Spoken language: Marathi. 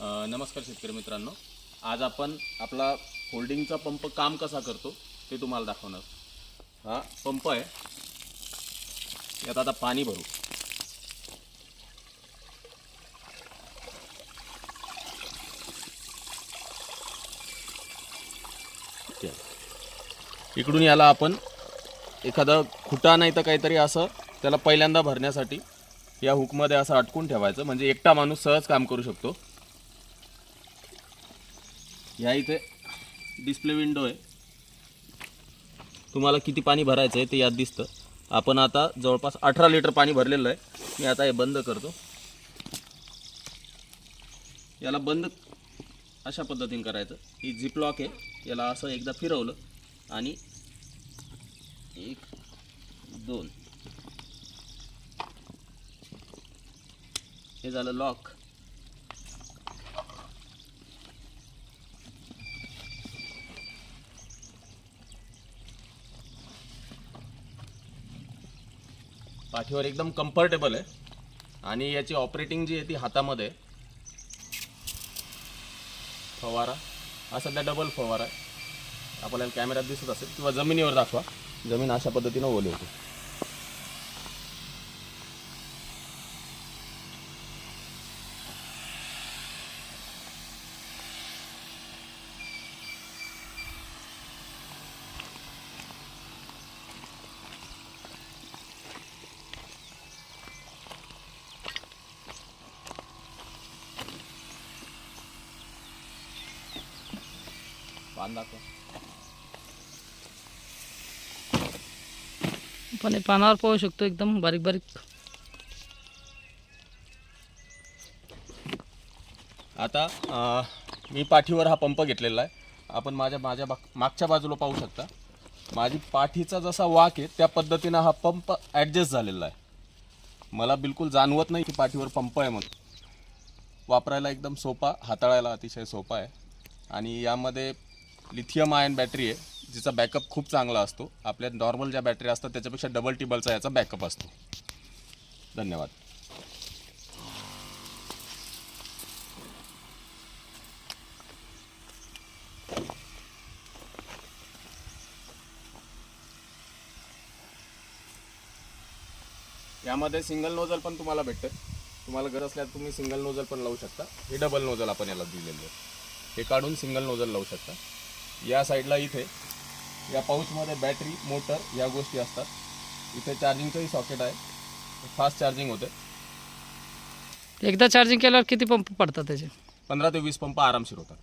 नमस्कार शेतकरी मित्रांनो. आज आपण आपला होल्डिंगचा पंप काम कसा करतो ते तुम्हाला दाखवणार. हा पंप आहे. यात आता पाणी भरू. इकडून याला आपण एखादा खुटा नाही तर काहीतरी असं त्याला पहिल्यांदा भरण्यासाठी या हुकमध्ये असं अटकून ठेवायचं. म्हणजे एकटा माणूस सहज काम करू शकतो. या इथे डिस्प्ले विंडो आहे. तुम्हाला किती पाणी भरायचं आहे ते यात दिसतं. आपण आता जवळपास अठरा लिटर पाणी भरलेलं आहे. मी आता हे बंद करतो. याला बंद अशा पद्धतीने करायचं. ही झिप लॉक आहे. याला असं एकदा फिरवलं आणि एक दोन. हे झालं लॉक पाठीवर एकदम कम्फर्टेबल आहे. आणि याची ऑपरेटिंग जी आहे ती हातामध्ये फवारा. हा सध्या डबल फवारा आहे. आपल्याला कॅमेऱ्यात दिसत असेल किंवा जमिनीवर दाखवा. जमीन अशा पद्धतीनं ओली होती. दाखवा पण हे पानावर पाहू शकतो एकदम बारीक बारीक. आता अं, मी पाठीवर हा पंप घेतलेला आहे. आपण माझ्या माझ्या मागच्या बाजूला पाहू शकता. माझी पाठीचा जसा वाक आहे त्या पद्धतीनं हा पंप ॲडजस्ट झालेला आहे. मला बिलकुल जाणवत नाही की पाठीवर पंप आहे म्हणून. वापरायला एकदम सोपा हाताळायला अतिशय सोपा आहे. आणि यामध्ये लिथियम आयन बॅटरी आहे जिचा बॅकअप खूप चांगला असतो. आपल्या नॉर्मल ज्या बॅटरी असतात त्याच्यापेक्षा डबल टिबलचा याचा बॅकअप असतो. धन्यवाद. यामध्ये सिंगल नोजल पण तुम्हाला भेटतं. तुम्हाला गरज असल्यास तुम्ही सिंगल नोजल पण लावू शकता. हे डबल नोजल आपण याला दिलेलं आहे. हे काढून सिंगल नोजल लावू शकता. या साईडला इथे. या पाऊचमध्ये बॅटरी मोटर या गोष्टी असतात. इथे चार्जिंगचंही सॉकेट आहे. फास्ट चार्जिंग होते. एकदा चार्जिंग केल्यावर किती पंप पडतात त्याचे? पंधरा ते वीस पंप आरामशीर होतात.